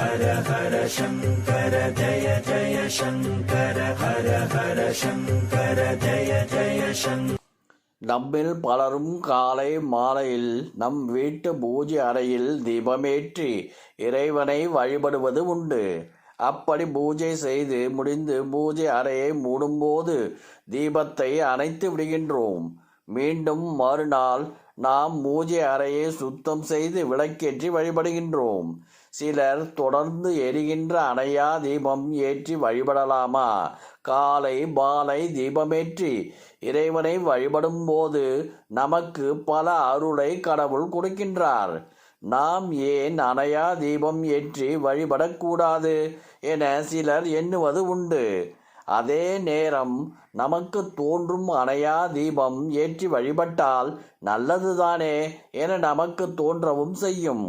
ஹர ஹர சங்கர ஜய ஜய சங்கர ஹர ஹர சங்கர ஜய ஜய சங்கர நம்மில் பலரும் காலை மாலையில் நம் வீட்டு பூஜை அறையில் தீபமேற்றி இறைவனை வழிபடுவது உண்டு. அப்படி பூஜை செய்து முடிந்து பூஜை அறையை மூடும்போது தீபத்தை அணைத்து விடுகின்றோம். மீண்டும் மறுநாள் நாம் பூஜை அறையை சுத்தம் செய்து விளக்கேற்றி வழிபடுகின்றோம். சிலர் தொடர்ந்து எரிகின்ற அணையா தீபம் ஏற்றி வழிபடலாமா? காலை மாலை தீபமேற்றி இறைவனை வழிபடும் போது நமக்கு பல அருளை கடவுள் கொடுக்கின்றார். நாம் ஏன் அணையா தீபம் ஏற்றி வழிபடக்கூடாது? என சிலர் எண்ணுவது உண்டு. அதே நேரம் நமக்கு தோன்றும் அணையா தீபம் ஏற்றி வழிபட்டால் நல்லதுதானே என நமக்கு தோன்றவும் செய்யும்.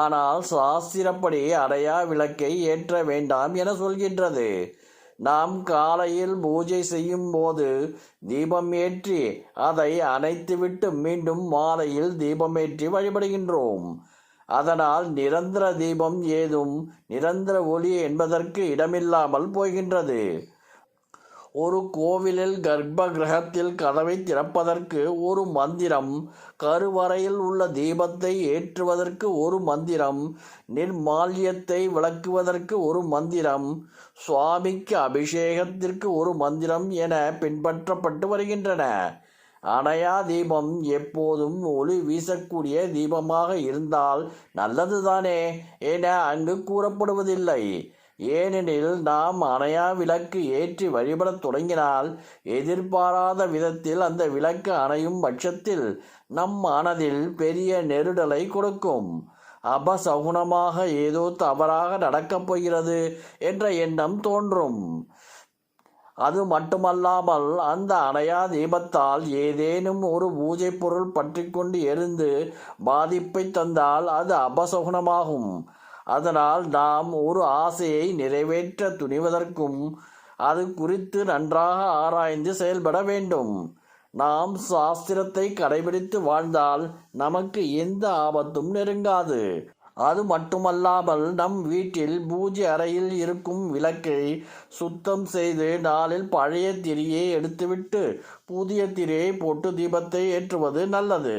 ஆனால் சாஸ்திரப்படி அணையா விளக்கை ஏற்ற வேண்டாம் என சொல்கின்றது. நாம் காலையில் பூஜை செய்யும் போது தீபம் ஏற்றி அதை அணைத்துவிட்டு மீண்டும் மாலையில் தீபம் ஏற்றி வழிபடுகின்றோம். அதனால் நிரந்தர தீபம் ஏதும் நிரந்தர ஒளி என்பதற்கு இடமில்லாமல் போகின்றது. ஒரு கோவிலில் கர்ப்ப கிரகத்தில் கதவை திறப்பதற்கு ஒரு மந்திரம் கருவறையில் உள்ள தீபத்தை ஏற்றுவதற்கு ஒரு மந்திரம் நிர்மால்யத்தை விளக்குவதற்கு ஒரு மந்திரம் சுவாமிக்கு அபிஷேகத்திற்கு ஒரு மந்திரம் என பின்பற்றப்பட்டு வருகின்றன. அணையா தீபம் எப்போதும் ஒளி வீசக்கூடிய தீபமாக இருந்தால் நல்லதுதானே என அங்கு கூறப்படுவதில்லை. ஏனெனில் நாம் அணையா விளக்கு ஏற்றி வழிபடத் தொடங்கினால் எதிர்பாராத விதத்தில் அந்த விளக்கு அணையும் பட்சத்தில் நம் மனதில் பெரிய நெருடலை கொடுக்கும். அபசகுனமாக ஏதோ தவறாக நடக்கப் போகிறது என்ற எண்ணம் தோன்றும். அது மட்டுமல்லாமல் அந்த அணையா தீபத்தால் ஏதேனும் ஒரு பூஜை பொருள் பற்றி கொண்டு எரிந்து பாதிப்பை தந்தால் அது அபசகுனமாகும். அதனால் நாம் ஒரு ஆசையை நிறைவேற்ற துணிவதற்கும் அது குறித்து நன்றாக ஆராய்ந்து செயல்பட வேண்டும். நாம் சாஸ்திரத்தை கடைபிடித்து வாழ்ந்தால் நமக்கு எந்த ஆபத்தும் நெருங்காது. அது மட்டுமல்லாமல் நம் வீட்டில் பூஜை அறையில் இருக்கும் விளக்கை சுத்தம் செய்து நாளில் பழைய திரியை எடுத்துவிட்டு புதிய திரியை போட்டு தீபத்தை ஏற்றுவது நல்லது.